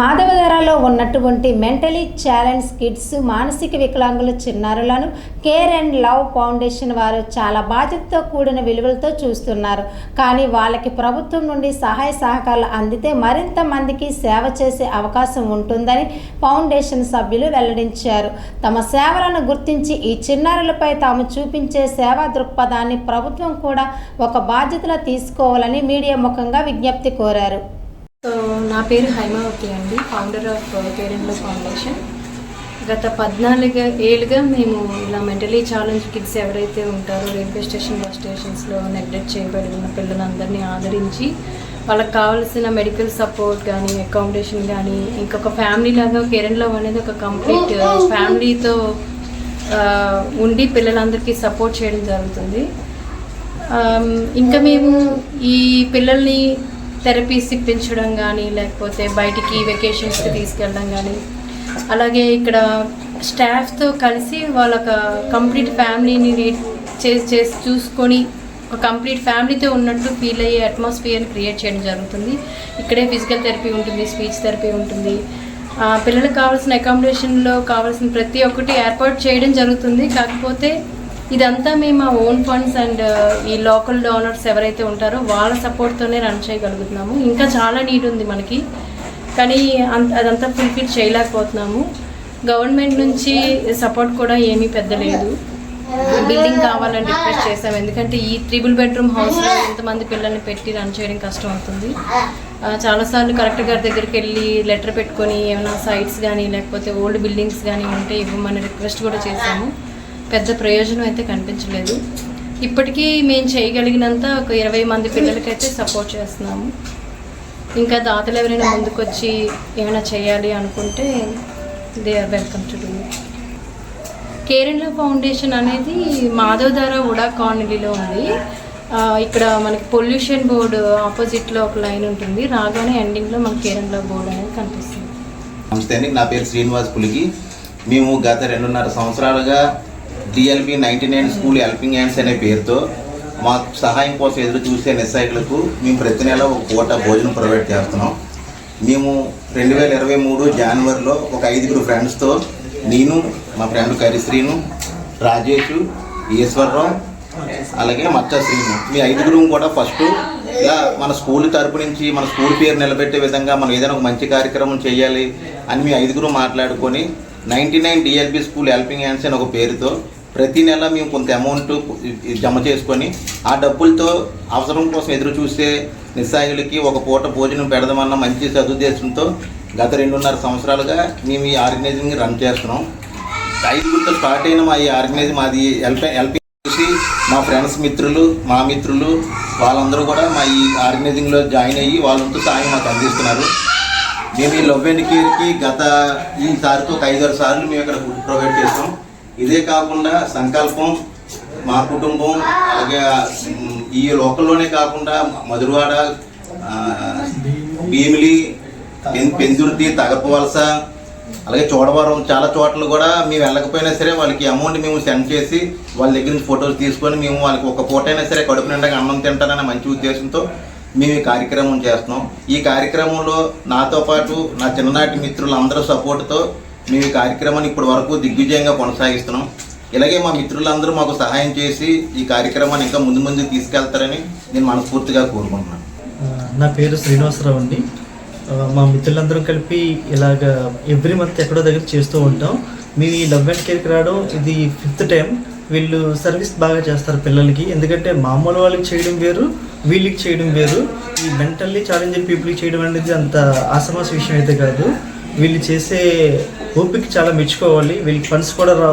మాధవధరలో ఉన్నటువంటి mentally challenge kids మానసిక వికలాంగుల చిన్నారులను కేర్ అండ్ లవ్ ఫౌండేషన్ వారు చాలా బాధ్యతతో కూడిన విలువలతో చూస్తున్నారు. కానీ వాళ్ళకి ప్రభుత్వం నుండి సహాయ సహకారాలు అందితే మరింత మందికి సేవ చేసే అవకాశం ఉంటుందని ఫౌండేషన్ సభ్యులు వెల్లడించారు. తమ సేవలను గుర్తించి ఈ చిన్నారులపై తాము చూపించే సేవా దృక్పథాన్ని ప్రభుత్వం కూడా ఒక బాధ్యతలా తీసుకోవాలని మీడియా ముఖంగా విజ్ఞప్తి కోరారు. సో నా పేరు హైమావతి అండి ఫౌండర్ ఆఫ్ పేరెంట్లో ఫౌండేషన్ గత పద్నాలుగు ఏళ్ళుగా మేము ఇలా మెంటలీ ఛాలెంజ్ కిడ్స్ ఎవరైతే ఉంటారో రైల్వే స్టేషన్ బస్ స్టేషన్స్లో నెగ్లెక్ట్ చేయబడి ఉన్న పిల్లలందరినీ ఆదరించి వాళ్ళకి కావాల్సిన మెడికల్ సపోర్ట్ కానీ అకామిడేషన్ కానీ ఇంకొక ఫ్యామిలీ లాగా కేరళలో అనేది ఒక కంప్లీట్ ఫ్యామిలీతో uh, uh, ఉండి పిల్లలందరికీ సపోర్ట్ చేయడం జరుగుతుంది. Um, ఇంకా మేము ఈ పిల్లల్ని థెరపీస్ ఇప్పించడం కానీ లేకపోతే బయటికి వెకేషన్స్కి తీసుకెళ్ళడం కానీ అలాగే ఇక్కడ స్టాఫ్తో కలిసి వాళ్ళ కంప్లీట్ ఫ్యామిలీని రీడ్ చేసి చేసి చూసుకొని ఒక కంప్లీట్ ఫ్యామిలీతో ఉన్నట్టు ఫీల్ అయ్యే అట్మాస్ఫియర్ని క్రియేట్ చేయడం జరుగుతుంది. ఇక్కడే ఫిజికల్ థెరపీ ఉంటుంది స్పీచ్ థెరపీ ఉంటుంది. పిల్లలకు కావాల్సిన అకామిడేషన్లో కావాల్సిన ప్రతి ఒక్కటి ఏర్పాటు చేయడం జరుగుతుంది. కాకపోతే ఇదంతా మేము మా ఓన్ ఫండ్స్ అండ్ ఈ లోకల్ డోనర్స్ ఎవరైతే ఉంటారో వాళ్ళ సపోర్ట్తోనే రన్ చేయగలుగుతున్నాము. ఇంకా చాలా నీడ్ ఉంది మనకి. కానీ అంత అదంతా ఫుల్ఫిల్ చేయలేకపోతున్నాము. గవర్నమెంట్ నుంచి సపోర్ట్ కూడా ఏమీ పెద్ద లేదు బిల్డింగ్ కావాలని రిక్వెస్ట్ చేసాం ఎందుకంటే ఈ త్రిబుల్ బెడ్రూమ్ హౌస్లో ఎంతమంది పిల్లల్ని పెట్టి రన్ చేయడం కష్టం అవుతుంది. చాలాసార్లు కలెక్టర్ గారి దగ్గరికి వెళ్ళి లెటర్ పెట్టుకొని ఏమైనా సైట్స్ కానీ లేకపోతే ఓల్డ్ బిల్డింగ్స్ కానీ ఉంటే ఇవ్వమని రిక్వెస్ట్ కూడా చేశాము. పెద్ద ప్రయోజనం అయితే కనిపించలేదు. ఇప్పటికీ మేము చేయగలిగినంత ఒక ఇరవై మంది పిల్లలకైతే సపోర్ట్ చేస్తున్నాము. ఇంకా దాతలు ఎవరైనా ముందుకొచ్చి ఏమైనా చేయాలి అనుకుంటే they are welcome to do Kerala foundation అనేది మాధవధార ఉడా కాలనీలో ఉంది. ఇక్కడ మనకి పొల్యూషన్ బోర్డు ఆపోజిట్లో ఒక లైన్ ఉంటుంది. రాగానే ఎండింగ్లో మనకి కేరళ బోర్డు అనేది కనిపిస్తుంది. నమస్తే అండి. నా పేరు శ్రీనివాస్ పులికి మేము గత రెండున్నర సంవత్సరాలుగా DLB ninety nine school helping hands అనే పేరుతో మా సహాయం కోసం ఎదురు చూసే నిస్సాయికులకు మేము ప్రతి నెల ఒక పూట భోజనం ప్రొవైడ్ చేస్తున్నాం. మేము రెండు వేల ఇరవై మూడు జనవరిలో ఒక ఐదుగురు ఫ్రెండ్స్తో నేను మా ఫ్రెండ్ కరిశ్రీను రాజేష్ ఈశ్వరరావు అలాగే మచ్చ శ్రీను. మీ ఐదుగురు కూడా ఫస్ట్ ఇలా మన స్కూల్ తరపు నుంచి మన స్కూల్ పేరు నిలబెట్టే విధంగా మనం ఏదైనా ఒక మంచి కార్యక్రమం చేయాలి అని మీ ఐదుగురు మాట్లాడుకొని ninety nine DLB school helping hands అని ఒక పేరుతో ప్రతి నెల మేము కొంత అమౌంట్ జమ చేసుకొని ఆ డబ్బులతో అవసరం కోసం ఎదురు చూసే నిస్సాయులకి ఒక పూట భోజనం పెడదామన్న మంచి సదుద్దేశంతో గత రెండున్నర సంవత్సరాలుగా మేము ఈ ఆర్గనైజింగ్ రన్ చేస్తున్నాం. ఐదుగురితో స్టార్ట్ అయిన మా ఈ ఆర్గనైజ్ మాది ఎల్పి ఎల్పి మా ఫ్రెండ్స్ మిత్రులు మా మిత్రులు వాళ్ళందరూ కూడా మా ఈ ఆర్గనైజింగ్లో జాయిన్ అయ్యి వాళ్ళంతా సాయం మాకు అందిస్తున్నారు. మేము ఈ లవ్ అండ్ కేర్కి గత ఈసారితో ఒక ఐదారు సార్లు మేము ఇక్కడ ఫుడ్ ప్రొవైడ్ చేస్తాం ఇదే కాకుండా సంకల్పం మా కుటుంబం అలాగే ఈ లోకల్లోనే కాకుండా మధురవాడ భీమిలి పెన్- పెందుర్తి తగపవలస అలాగే చోడవరం చాలా చోట్ల కూడా మేము వెళ్ళకపోయినా సరే వాళ్ళకి అమౌంట్ మేము సెండ్ చేసి వాళ్ళ దగ్గర నుంచి ఫొటోస్ తీసుకొని మేము వాళ్ళకి ఒక ఫోటో అయినా సరే కడుపు నిండా అన్నం తింటారనే మంచి ఉద్దేశంతో మేము ఈ కార్యక్రమం చేస్తున్నాం. ఈ కార్యక్రమంలో నాతో పాటు నా చిన్ననాటి మిత్రులు అందరూ సపోర్ట్తో మేము ఈ కార్యక్రమాన్ని ఇప్పటి వరకు దిగ్విజయంగా కొనసాగిస్తున్నాం. ఇలాగే మా మిత్రులందరూ మాకు సహాయం చేసి ఈ కార్యక్రమాన్ని ఇంకా ముందు ముందుకు తీసుకెళ్తారని నేను మనస్ఫూర్తిగా కోరుకుంటున్నాను. నా పేరు శ్రీనివాసరావు అండి. మా మిత్రులందరం కలిపి ఇలాగ ఎవ్రీ మంత్ ఎక్కడో దగ్గర చేస్తూ ఉంటాం. మేము ఈ లవ్ అండ్ కేర్కి రావడం ఇది ఫిఫ్త్ టైం. వీళ్ళు సర్వీస్ బాగా చేస్తారు పిల్లలకి. ఎందుకంటే మామూలు వాళ్ళకి చేయడం వేరు వీళ్ళకి చేయడం వేరు. ఈ మెంటల్లీ ఛాలెంజింగ్ పీపుల్కి చేయడం అనేది అంత ఆసమాస విషయం అయితే కాదు. వీళ్ళు చేసే ఓపిక చాలా మెచ్చుకోవాలి. వీళ్ళకి ఫండ్స్ కూడా రా